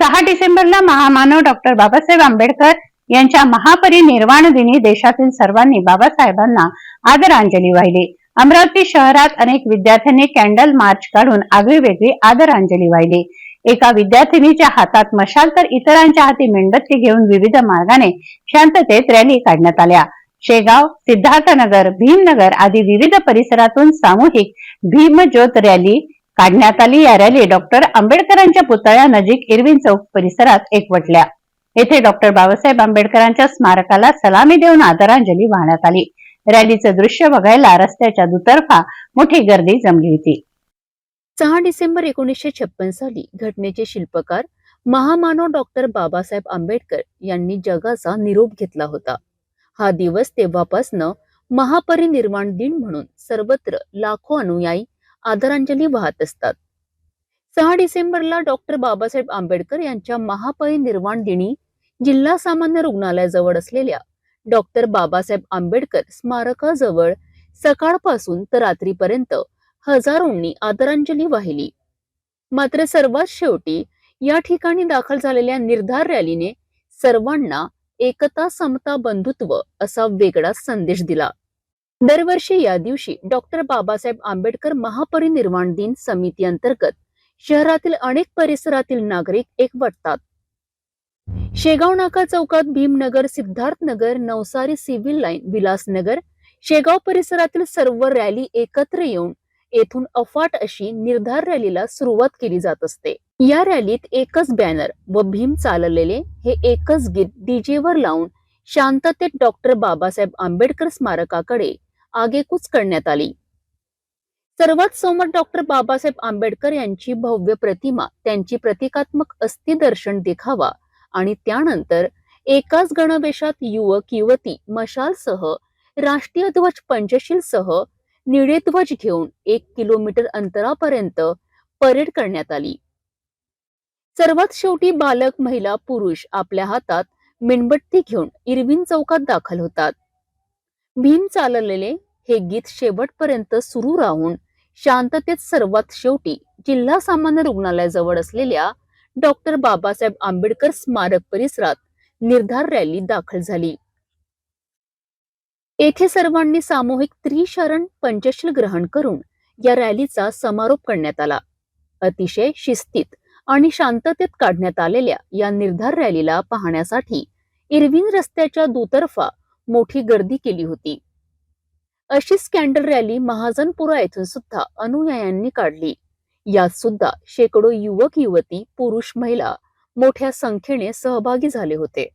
सहा डिसेंबरला महामानव डॉक्टर बाबासाहेब आंबेडकर यांच्या महापरिनिर्वाण दिनी देशातील सर्वांनी बाबासाहेबांना आदरांजली वाहिली. अमरावती शहरात अनेक विद्यार्थ्यांनी कॅन्डल मार्च काढून आगळीवेगळी आदरांजली वाहिली. एका विद्यार्थिनीच्या हातात मशाल तर इतरांच्या हाती मेणबत्ती घेऊन विविध मार्गाने शांततेत रॅली काढण्यात आल्या. शेगाव सिद्धार्थनगर भीमनगर आदी विविध परिसरातून सामूहिक भीमज्योत रॅली काढण्यात आली या रॅली डॉक्टर आंबेडकरांच्या पुतळ्या नजीक इरविन चौक परिसरात एकवटल्या. येथे डॉक्टर बाबासाहेब आंबेडकरांच्या स्मारकाला सलामी देऊन आदरांजली वाहण्यात आली. रॅलीचं दृश्य बघायला रस्त्याच्या दुतर्फा मोठी गर्दी जमली होती. सहा डिसेंबर एकोणीसशे छप्पन साली घटनेचे शिल्पकार महामानव डॉक्टर बाबासाहेब आंबेडकर यांनी जगाचा निरोप घेतला होता. हा दिवस तेव्हापासनं महापरिनिर्वाण दिन म्हणून सर्वत्र लाखो अनुयायी आदरांजली वाहत असतात. सहा डिसेंबरला डॉक्टर बाबासाहेब आंबेडकर यांच्या महापरिनिर्वाण दिनी जिल्हा सामान्य रुग्णालयाजवळ असलेल्या डॉक्टर बाबासाहेब आंबेडकर स्मारकाजवळ सकाळपासून तर रात्रीपर्यंत हजारोंनी आदरांजली वाहिली. मात्र सर्वात शेवटी या ठिकाणी दाखल झालेल्या निर्धार रॅलीने सर्वांना एकता समता बंधुत्व असा वेगळा संदेश दिला. दरवर्षी या दिवशी डॉक्टर बाबासाहेब आंबेडकर महापरिनिर्वाण दिन समिती अंतर्गत शहरातील अनेक परिसरातील नागरिक एकवटतात. शेगाव नाका चौकात भीमनगर सिद्धार्थनगर नवसारी सिव्हिल लाईन विलासनगर शेगाव परिसरातील सर्व रॅली एकत्र येऊन येथून अफाट अशी निर्धार रॅलीला सुरुवात केली जात असते. या रॅलीत एकच बॅनर व भीम चाललेले हे एकच गीत डीजेवर लावून शांततेत डॉक्टर बाबासाहेब आंबेडकर स्मारकाकडे आगेकूच करण्यात आली. सर्वात समोर डॉक्टर बाबासाहेब आंबेडकर यांची भव्य प्रतिमा त्यांची प्रतिकात्मक अस्थिदर्शन देखावा आणि त्यानंतर एकाच गणवेशात युवक युवती मशालसह राष्ट्रीय ध्वज पंचशील सह निळे ध्वज घेऊन एक किलोमीटर अंतरापर्यंत परेड करण्यात आली. सर्वात शेवटी बालक महिला पुरुष आपल्या हातात मेणबत्ती घेऊन इरविन चौकात दाखल होतात. भीम चाललेले हे गीत शेवटपर्यंत सुरू राहून शांततेत सर्वात शेवटी जिल्हा सामान्य रुग्णालयाजवळ असलेल्या डॉक्टर बाबासाहेब आंबेडकर स्मारक परिसरात निर्धार रॅली दाखल झाली. येथे सर्वांनी सामूहिक त्रिशरण पंचशील ग्रहण करून या रॅलीचा समारोप करण्यात आला. अतिशय शिस्तीत आणि शांततेत काढण्यात आलेल्या या निर्धार रॅलीला पाहण्यासाठी इरविन रस्त्याच्या दुतर्फा मोठी गर्दी केली होती. अशी स्कॅन्डल रॅली महाजनपुरा येथून सुद्धा अनुयायांनी काढली. यात सुद्धा शेकडो युवक युवती पुरुष महिला मोठ्या संख्येने सहभागी झाले होते.